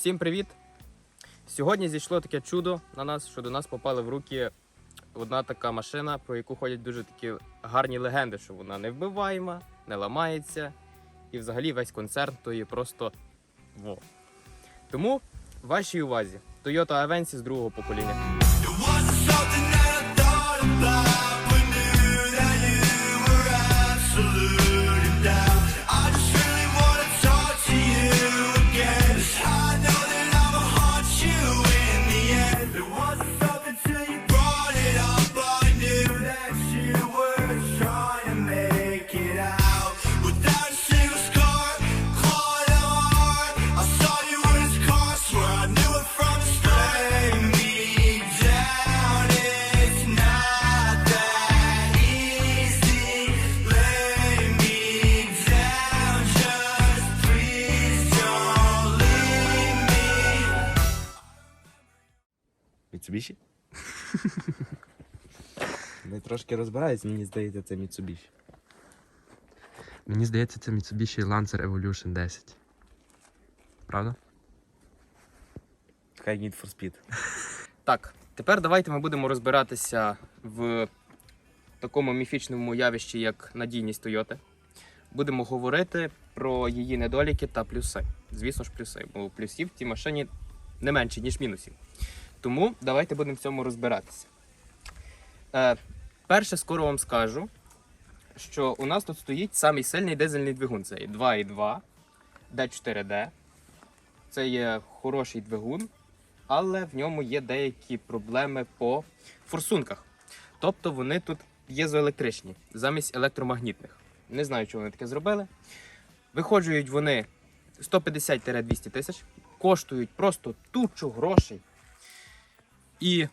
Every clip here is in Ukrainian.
Всім привіт! Сьогодні зійшло таке чудо на нас, що до нас попала в руки одна така машина, про яку ходять дуже такі гарні легенди, що вона не вбиваєма, не ламається. І взагалі весь концерн то є просто во. Тому вашій увазі Toyota Avensis другого покоління. Розбираються, мені здається, це Mitsubishi. Мені здається, це Mitsubishi Lancer Evolution 10. Правда? Хай Need for Speed. Так, тепер давайте ми будемо розбиратися в такому міфічному явищі, як надійність Toyota. Будемо говорити про її недоліки та плюси. Звісно ж, плюси, бо плюсів в цій машині не менше, ніж мінусів. Тому давайте будемо в цьому розбиратися. Е, перше, скоро вам скажу, що у нас тут стоїть самий сильний дизельний двигун. Це 2.2 D4D. Це є хороший двигун, але в ньому є деякі проблеми по форсунках. Тобто вони тут п'єзоелектричні замість електромагнітних. Не знаю, чого вони таке зробили. Виходжують вони 150-200 тисяч, коштують просто тучу грошей. І...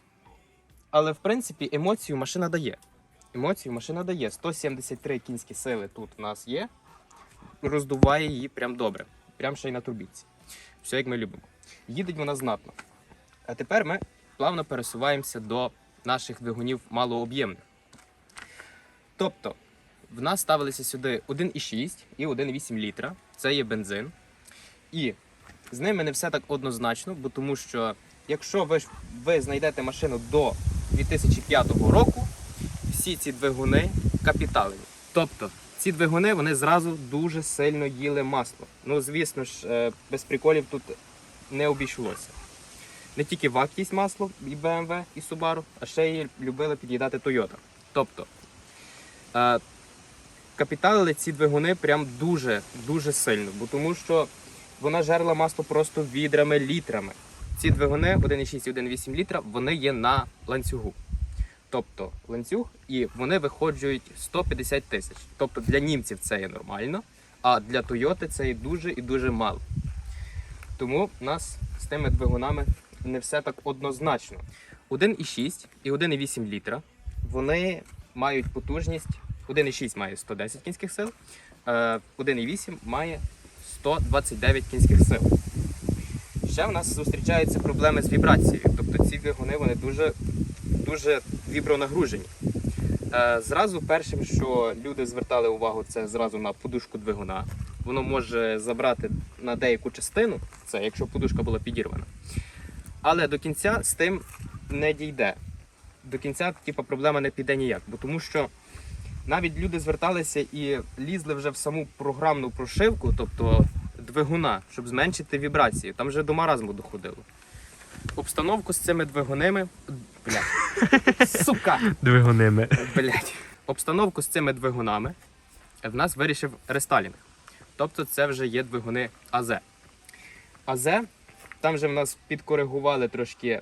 Але в принципі емоцію машина дає. Емоцію машина дає. 173 кінські сили тут у нас є. Роздуває її прям добре. Прям ще й на турбінці. Все як ми любимо. Їдеть вона знатно. А тепер ми плавно пересуваємося до наших двигунів малооб'ємних. Тобто, в нас ставилися сюди 1,6 і 1,8 літра. Це є бензин. І з ними не все так однозначно, бо тому що якщо ви, ви знайдете машину до 2005 року, всі ці двигуни капіталені. Тобто, ці двигуни вони зразу дуже сильно їли масло. Ну, звісно ж, е, без приколів тут не обійшлося. Не тільки ВАК їсть масло, і BMW, і Subaru, а ще й любили під'їдати Toyota. Тобто е, капіталили ці двигуни прям дуже дуже сильно, бо тому що вона жерла масло просто відрами, літрами. Ці двигуни 1,6 і 1,8 літра, вони є на ланцюгу. Тобто ланцюг, і вони виходжують 150 тисяч. Тобто для німців це є нормально, а для Toyota це є дуже і дуже мало. Тому в нас з тими двигунами не все так однозначно. 1,6 і 1,8 літра вони мають потужність. 1,6 має 110 кінських сил, е, 1,8 має 129 кінських сил. Ще в нас зустрічаються проблеми з вібрацією. Тобто ці двигуни вони дуже, дуже вібронагружені. Е, Зразу першим, що люди звертали увагу, це зразу на подушку двигуна. Воно може забрати на деяку частину, це якщо подушка була підірвана. Але до кінця з тим не дійде. До кінця типу, проблема не піде ніяк. Бо тому що навіть люди зверталися і лізли вже в саму програмну прошивку, тобто двигуна, щоб зменшити вібрації. Там вже до маразму доходило. Обстановку з цими двигунами. Блядь. Сука! Двигуними. Блять. Обстановку з цими двигунами в нас вирішив рестайлінг. Тобто це вже є двигуни АЗ. АЗ, там вже в нас підкоригували трошки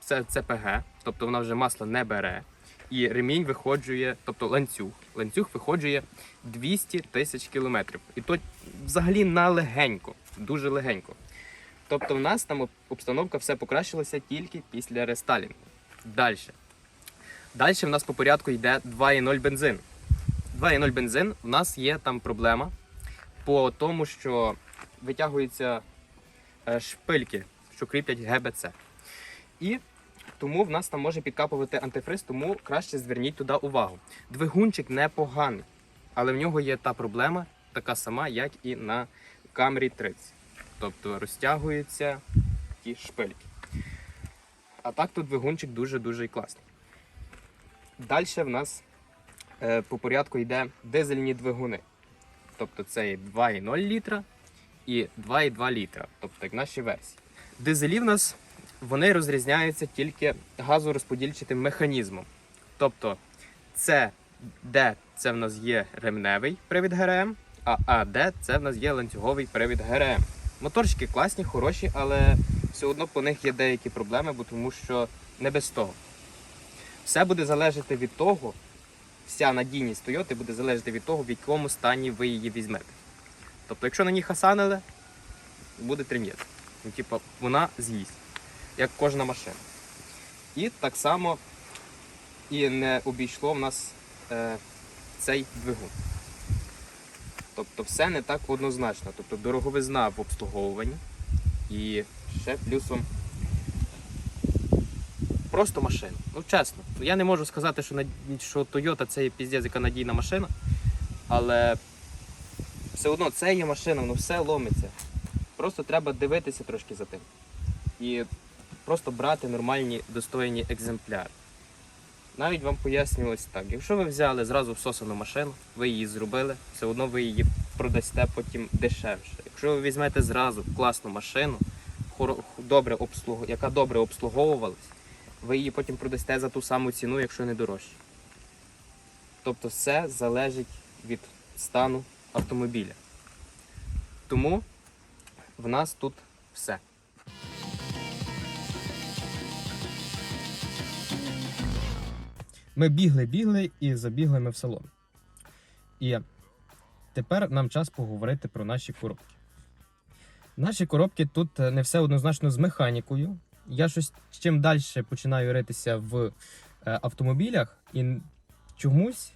це ЦПГ, тобто вона вже масло не бере. І ремінь виходжує, тобто ланцюг. Ланцюг виходжує 200 тисяч кілометрів. І то взагалі на легенько, дуже легенько. Тобто в нас там обстановка все покращилася тільки після рестайлінгу. Далі. Далі в нас по порядку йде 2,0 бензин. 2,0 бензин, в нас є там проблема по тому, що витягуються е, шпильки, що кріплять ГБЦ. І тому в нас там може підкапувати антифриз, тому краще зверніть туди увагу. Двигунчик непоганий, але в нього є та проблема, така сама, як і на Camry 30. тобто розтягуються ті шпильки. А так тут двигунчик дуже-дуже класний. Далі в нас е, по порядку йде дизельні двигуни. Тобто це є 2,0 літра і 2,2 літра, тобто як наші версії. Дизелі в нас вони розрізняються тільки газорозподільчатим механізмом. Тобто це D це в нас є ремневий привід ГРМ, а АД це в нас є ланцюговий привід ГРМ. Моторчики класні, хороші, але все одно по них є деякі проблеми, бо тому що не без того. Все буде залежати від того, вся надійність Toyota буде залежати від того, в якому стані ви її візьмете. Тобто, якщо на ній хасанили, буде трем'єт. Ну, типу, вона з'їсть, як кожна машина. І так само і не обійшло в нас е, цей двигун. Тобто все не так однозначно. Тобто дороговизна в обслуговуванні і ще плюсом просто машина. Ну чесно, я не можу сказати, що, що Toyota це є піздець, яка надійна машина, але все одно це є машина, воно все ломиться. Просто треба дивитися трошки за тим. І просто брати нормальні достойні екземпляри. Навіть вам пояснювалось так, якщо ви взяли зразу всосану машину, ви її зробили, все одно ви її продасте потім дешевше. Якщо ви візьмете зразу класну машину, добре обслугу... яка добре обслуговувалась, ви її потім продасте за ту саму ціну, якщо не дорожче. Тобто все залежить від стану автомобіля. Тому в нас тут все. Ми бігли, бігли і забігли ми в салон. І тепер нам час поговорити про наші коробки. Наші коробки тут е, не все однозначно з механікою. Я щось чим далі починаю ритися в е, автомобілях, і чомусь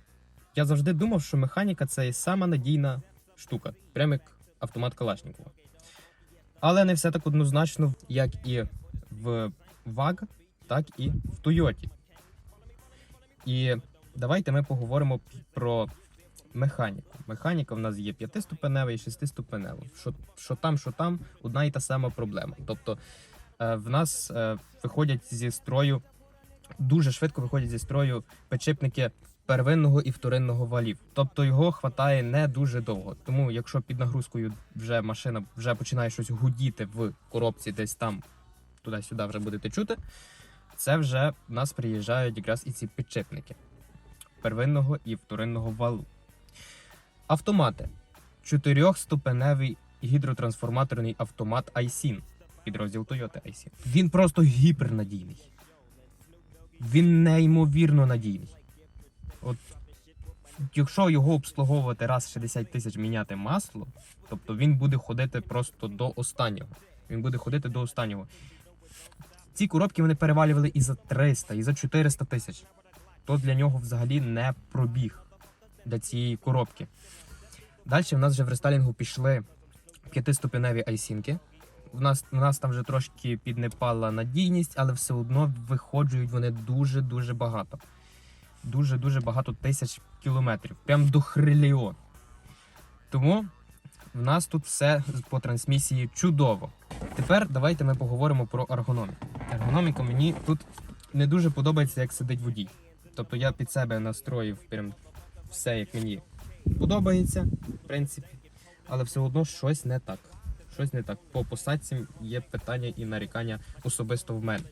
я завжди думав, що механіка це сама надійна штука, прямо як автомат Калашникова. Але не все так однозначно, як і в VAG, так і в Тойоті. І давайте ми поговоримо про механіку. Механіка в нас є п'ятиступенева і шестиступенева. Що, що там, що там, одна і та сама проблема. Тобто е, в нас е, виходять зі строю, дуже швидко виходять зі строю підшипники первинного і вторинного валів. Тобто його хватає не дуже довго. Тому якщо під нагрузкою вже машина вже починає щось гудіти в коробці, десь там туди-сюди вже будете чути, це вже в нас приїжджають якраз і ці підшипники первинного і вторинного валу. Автомати. Чотирьохступеневий гідротрансформаторний автомат iSIN. Підрозділ Toyota iSIN. Він просто гіпернадійний. Він неймовірно надійний. От, якщо його обслуговувати раз в 60 тисяч міняти масло, тобто він буде ходити просто до останнього. Він буде ходити до останнього. Ці коробки вони перевалювали і за 300, і за 400 тисяч. То для нього взагалі не пробіг для цієї коробки. Далі в нас вже в рестайлінгу пішли п'ятиступеневі айсінки. В нас, в нас там вже трошки піднепала надійність, але все одно виходжують вони дуже-дуже багато. Дуже-дуже багато тисяч кілометрів. Прям до хриліон. Тому в нас тут все по трансмісії чудово. Тепер давайте ми поговоримо про ергономіку. Ергономіка мені тут не дуже подобається, як сидить водій. Тобто я під себе настроїв прям все, як мені подобається, в принципі, але все одно щось не так. Щось не так. По посадці є питання і нарікання особисто в мене.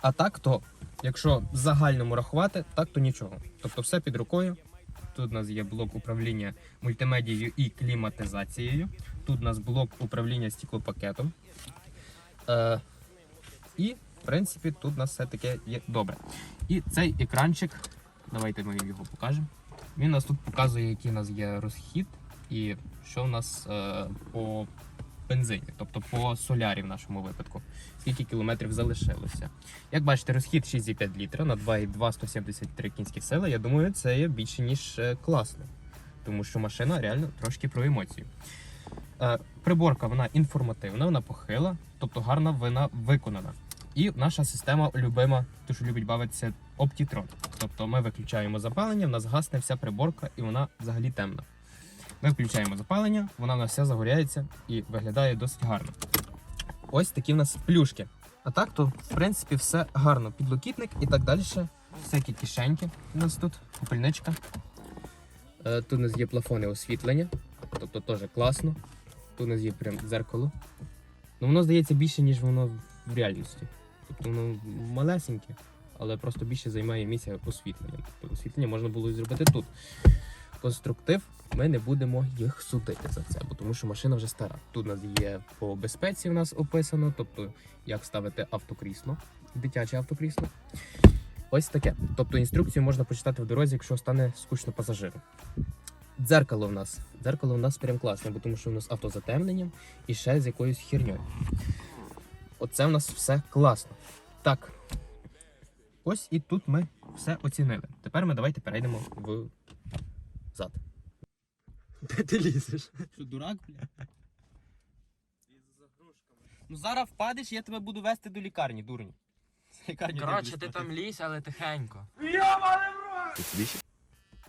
А так то, якщо в загальному рахувати, так то нічого. Тобто все під рукою. Тут у нас є блок управління мультимедією і кліматизацією. Тут у нас блок управління стеклопакетом. Е, і, в принципі, тут у нас все таке є добре. І цей екранчик, давайте ми його покажемо. Він нас тут показує, який у нас є розхід і що у нас е, по бензині, тобто по солярі в нашому випадку. Скільки кілометрів залишилося. Як бачите, розхід 6,5 літра на 2,2 173 кінські сили. Я думаю, це є більше ніж е, класно. Тому що машина реально трошки про емоції. Е, приборка вона інформативна, вона похила, тобто гарна вона виконана. І наша система любима, то що любить бавитися, Optitron. Тобто ми виключаємо запалення, в нас гасне вся приборка і вона взагалі темна. Ми включаємо запалення, вона у нас вся загоряється і виглядає досить гарно. Ось такі в нас плюшки. А так, то, в принципі, все гарно. Підлокітник і так далі. Всякі кишеньки у нас тут, попільничка. Е, Тут у нас є плафони освітлення, тобто теж класно. Тут у нас є прям дзеркало. Ну воно здається більше, ніж воно в реальності. Тобто воно малесеньке, але просто більше займає місця освітленням. Тобто освітлення можна було зробити тут. Конструктив, ми не будемо їх судити за це, бо тому що машина вже стара. Тут у нас є по безпеці, у нас описано, тобто як ставити автокрісло, дитяче автокрісло. Ось таке. Тобто інструкцію можна почитати в дорозі, якщо стане скучно пасажиру. Дзеркало в нас. Дзеркало в нас прям класне, бо тому що в нас автозатемненням і ще з якоюсь херньою. Оце в нас все класно. Так. Ось і тут ми все оцінили. Тепер ми давайте перейдемо в зад. Де ти лізеш? Що, дурак, бля? Ну зараз впадеш, я тебе буду вести до лікарні, дурні. З Лікарні Коротше, ти там лізь, але тихенько.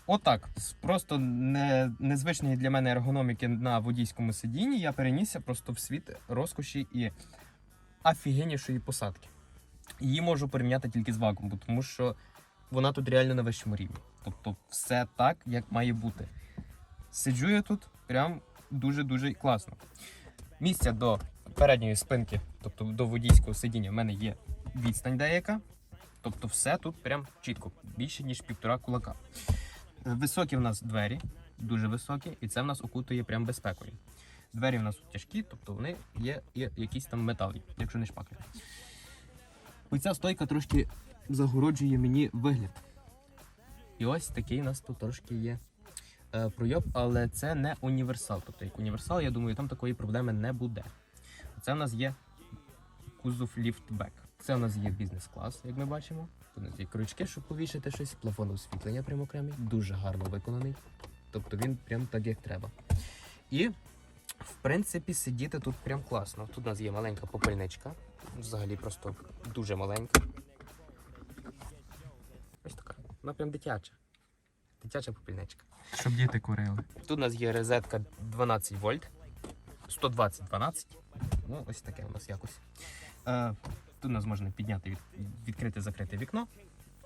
Отак, з просто не, незвичної для мене ергономіки на водійському сидінні я перенісся просто в світ розкоші і офігеннішої посадки. Її можу порівняти тільки з бо тому що вона тут реально на вищому рівні. Тобто все так, як має бути. Сиджу я тут прям дуже-дуже класно. Місця до передньої спинки, тобто до водійського сидіння, в мене є відстань деяка. Тобто все тут прям чітко, більше, ніж півтора кулака. Високі в нас двері, дуже високі, і це в нас окутує прям безпекою. Двері в нас тяжкі, тобто вони є, є якісь там метали, якщо не шпаклі. Ось ця стойка трошки загороджує мені вигляд. І ось такий у нас тут трошки є е, пройоб, але це не універсал. Тобто, як універсал, я думаю, там такої проблеми не буде. Це у нас є кузов ліфтбек. Це у нас є бізнес-клас, як ми бачимо. Тут у нас є крючки, щоб повішати щось, плафон освітлення прямо окремий, дуже гарно виконаний. Тобто він прям так, як треба. І, в принципі, сидіти тут прям класно. Тут у нас є маленька попельничка. Взагалі просто дуже маленька. Ось така. Вона прям дитяча. Дитяча попільничка. Щоб діти курили. Тут у нас є розетка 12 вольт, 120-12. Ну, ось таке у нас якось. Е, тут у нас можна підняти, від, відкрити, закрити вікно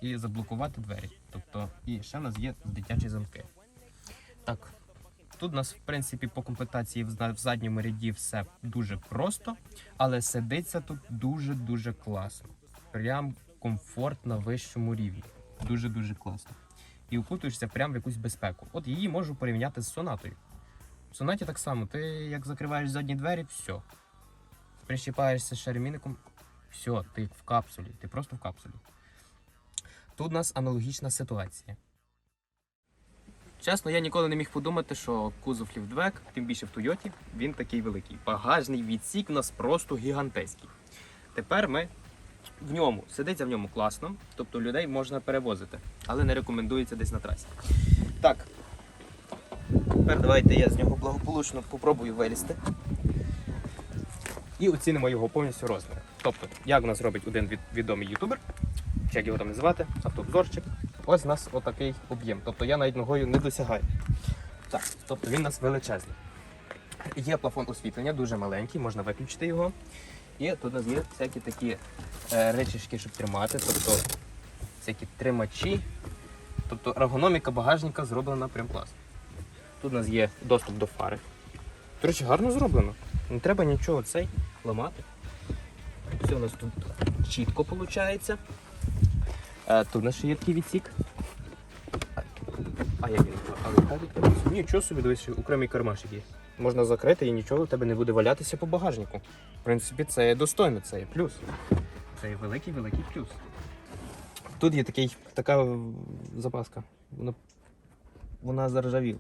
і заблокувати двері. Тобто, і ще у нас є дитячі замки. Так. Тут у нас, в принципі, по комплектації в задньому ряді все дуже просто, але сидиться тут дуже-дуже класно. Прям комфорт на вищому рівні. Дуже-дуже класно і укутуєшся прямо в якусь безпеку. От її можу порівняти з сонатою. В сонаті так само, ти як закриваєш задні двері, все. Прищіпаєшся шаремінником, все, ти в капсулі, ти просто в капсулі. Тут у нас аналогічна ситуація. Чесно, я ніколи не міг подумати, що кузов ліфтбек, тим більше в Тойоті, він такий великий. Багажний відсік у нас просто гігантський. Тепер ми в ньому сидиться в ньому класно, тобто людей можна перевозити, але не рекомендується десь на трасі. Так. Тепер давайте я з нього благополучно попробую вилізти. І оцінимо його повністю розмір. Тобто, як у нас робить один від, відомий ютубер, як його там називати, автообзорчик. Ось у нас отакий об'єм. Тобто я навіть ногою не досягаю. Так, тобто він у нас величезний. Є плафон освітлення, дуже маленький, можна виключити його. І тут у нас є всякі такі е, речішки, щоб тримати, тобто всякі тримачі. Тобто ергономіка багажника зроблена прям класно. Тут у нас є доступ до фари. До речі, гарно зроблено. Не треба нічого цей ламати. Все у нас тут чітко виходить. Е, тут у нас ще є такий відсік. А, а як він? А яка? Нічого собі, дивись, окремий кармашик є. Можна закрити і нічого в тебе не буде валятися по багажнику. В принципі, це є достойно, це є плюс. Це є великий великий плюс. Тут є такий, така запаска. Вона, вона заржавіла.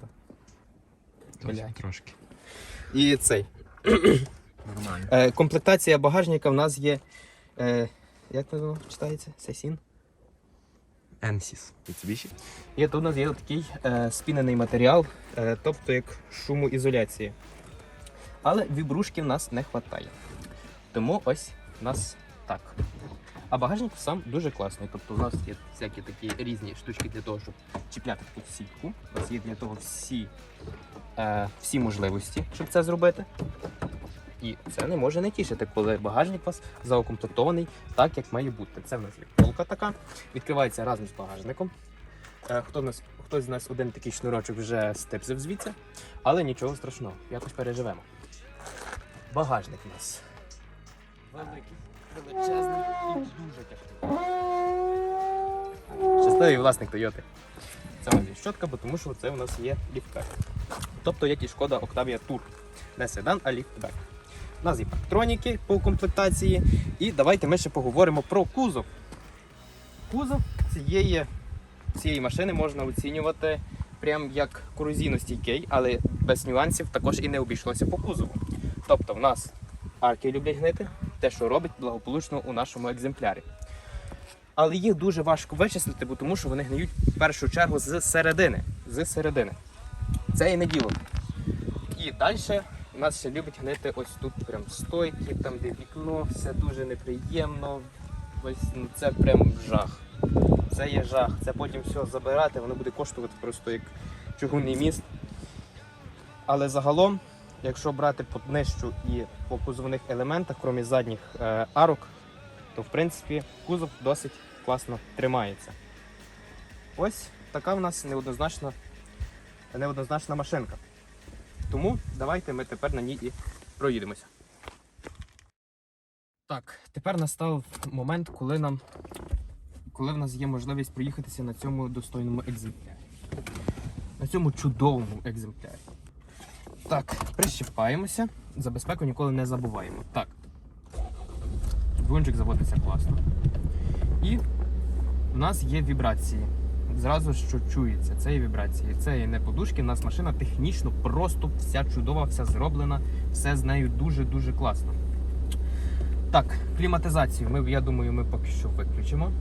Трошки. І цей. Нормально. Е, комплектація багажника в нас є. Е, як воно читається? Сесін? Енсіс. Mitsubishi? Є тут у нас є такий е, спінений матеріал, е, тобто як шумоізоляція. Але вібрушки в нас не вистачає. Тому ось у нас так. А багажник сам дуже класний. Тобто у нас є всякі такі різні штучки для того, щоб чіпляти тут сітку. У нас є для того всі, е, всі можливості, щоб це зробити. І це не може не тішити, коли багажник у вас заукомплектований так, як має бути. Це в нас є полка така, відкривається разом з багажником. Е, Хто нас, хтось з нас один такий шнурочок вже стипзив звідси, але нічого страшного, якось переживемо. Багажник у нас великий, величезний і дуже тяжкий. Щасливий власник Тойоти. Це у нас є щотка, бо тому що це у нас є ліфтбек. Тобто як і шкода Octavia Tour. Не седан, а ліфтбек. У нас є парктроніки по комплектації. І давайте ми ще поговоримо про кузов. Кузов цієї, цієї машини можна оцінювати прям як корозійно-стійкий, але без нюансів також і не обійшлося по кузову. Тобто в нас арки люблять гнити, те, що робить благополучно у нашому екземплярі. Але їх дуже важко вичислити, бо тому що вони гниють в першу чергу з середини. З середини. Це і не діло. І далі у нас ще любить гнити ось тут прям стойки, там де вікно, все дуже неприємно. Ось ну, це прям жах. Це є жах. Це потім все забирати, воно буде коштувати просто як чугунний міст. Але загалом, якщо брати по днищу і по кузовних елементах, крім задніх е, арок, то в принципі кузов досить класно тримається. Ось така в нас неоднозначна, неоднозначна машинка. Тому давайте ми тепер на ній і проїдемося. Так, тепер настав момент, коли нам коли в нас є можливість проїхатися на цьому достойному екземплярі. На цьому чудовому екземплярі. Так, прищіпаємося. За безпеку ніколи не забуваємо. Так. Двигунчик заводиться класно. І в нас є вібрації. Зразу що чується, це є вібрації. Це є не подушки. У нас машина технічно просто вся чудова, вся зроблена, все з нею дуже-дуже класно. Так, кліматизацію ми, я думаю, ми поки що виключимо.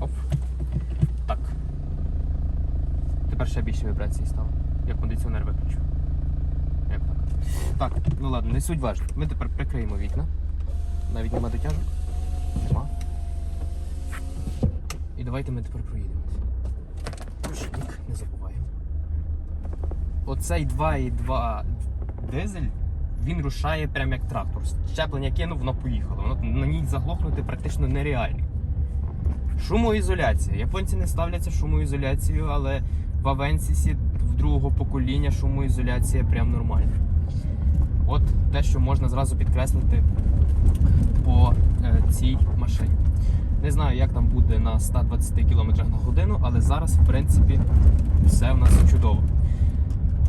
Оп. Так. Тепер ще більше вібрацій стало. Я кондиціонер виключу. Як так? Так, ну ладно, не суть важно. Ми тепер прикриємо вікна. Навіть нема дотяжок. Нема. І давайте ми тепер проїдемося. Не забуваємо. Оцей 2,2 дизель, він рушає прям як трактор. Щеплення кинув, воно поїхало. Воно на ній заглохнути практично нереально. Шумоізоляція. Японці не ставляться шумоізоляцією, але в Авенсісі в другого покоління шумоізоляція прям нормальна. От те, що можна зразу підкреслити по е, цій машині. Не знаю, як там буде на 120 км на годину, але зараз, в принципі, все в нас чудово.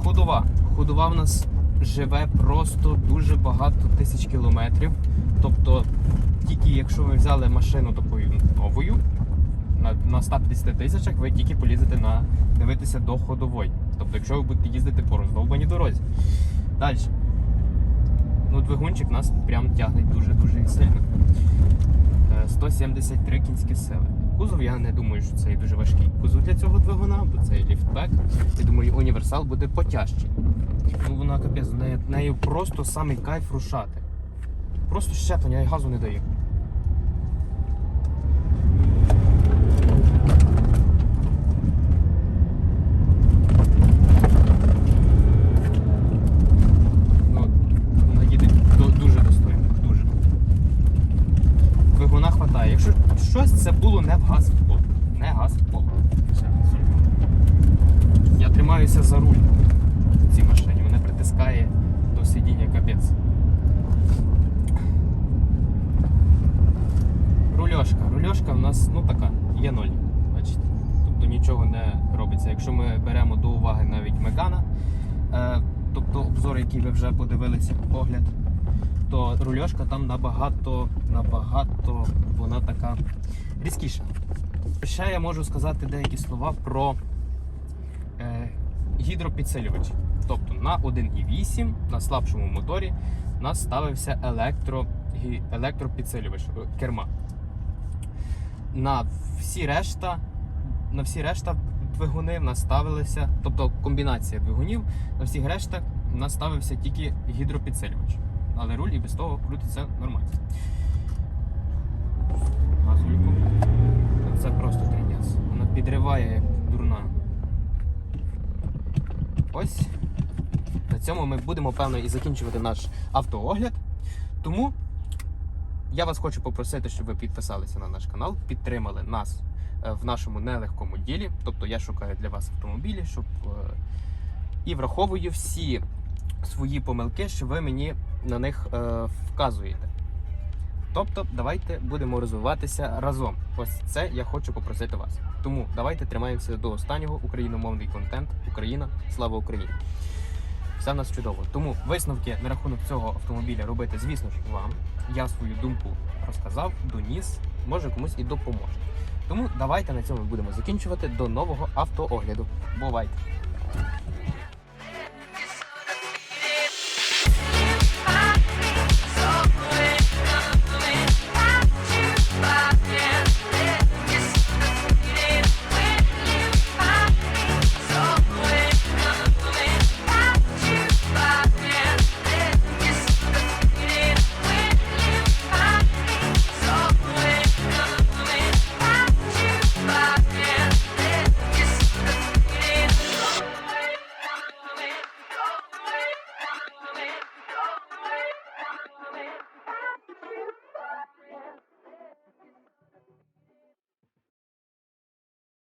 Ходова. Ходова в нас живе просто дуже багато тисяч кілометрів. Тобто, тільки якщо ви взяли машину такою новою, на, на 150 тисячах ви тільки полізете на дивитися до ходової. Тобто, якщо ви будете їздити по роздовбаній дорозі. Далі. Ну, двигунчик нас прям тягне дуже-дуже сильно. Е, 173 кінські сили. Кузов я не думаю, що це дуже важкий кузов для цього двигуна, бо це ліфтбек. Я думаю, універсал буде потяжчий. Ну вона капець, нею, просто самий кайф рушати. Просто щеплення і газу не дає. Ну, вона їде до- дуже достойно, дуже. Двигуна хватає. Якщо щось це було не в газ в пол. Не газ в пол. Я тримаюся за руль в цій машині. Мене притискає до сидіння капець. Рульошка. Рульошка в нас ну така, є ноль. Бачите. Тобто нічого не робиться. Якщо ми беремо до уваги навіть Мегана, е, тобто обзор, який ви вже подивилися, огляд, то рульошка там набагато, набагато вона така різкіша. Ще я можу сказати деякі слова про е, гідропідсилювач. Тобто на 1,8 на слабшому моторі у нас ставився електро, електропідсилювач е, керма. На всі решта, на всі решта двигуни в нас ставилися, тобто комбінація двигунів, на всіх рештах в нас ставився тільки гідропідсилювач. Але руль і без того крутиться нормально. Газ. Це просто трендець. Вона підриває як дурна. Ось. На цьому ми будемо, певно, і закінчувати наш автоогляд. Тому я вас хочу попросити, щоб ви підписалися на наш канал, підтримали нас е, в нашому нелегкому ділі. Тобто я шукаю для вас автомобілі, щоб е, і враховую всі свої помилки, що ви мені на них е, вказуєте. Тобто, давайте будемо розвиватися разом. Ось це я хочу попросити вас. Тому давайте тримаємося до останнього україномовний контент. Україна, слава Україні! Все в нас чудово. Тому висновки на рахунок цього автомобіля робити, звісно ж, вам. Я свою думку розказав, доніс, може комусь і допоможе. Тому давайте на цьому будемо закінчувати до нового автоогляду. Бувайте!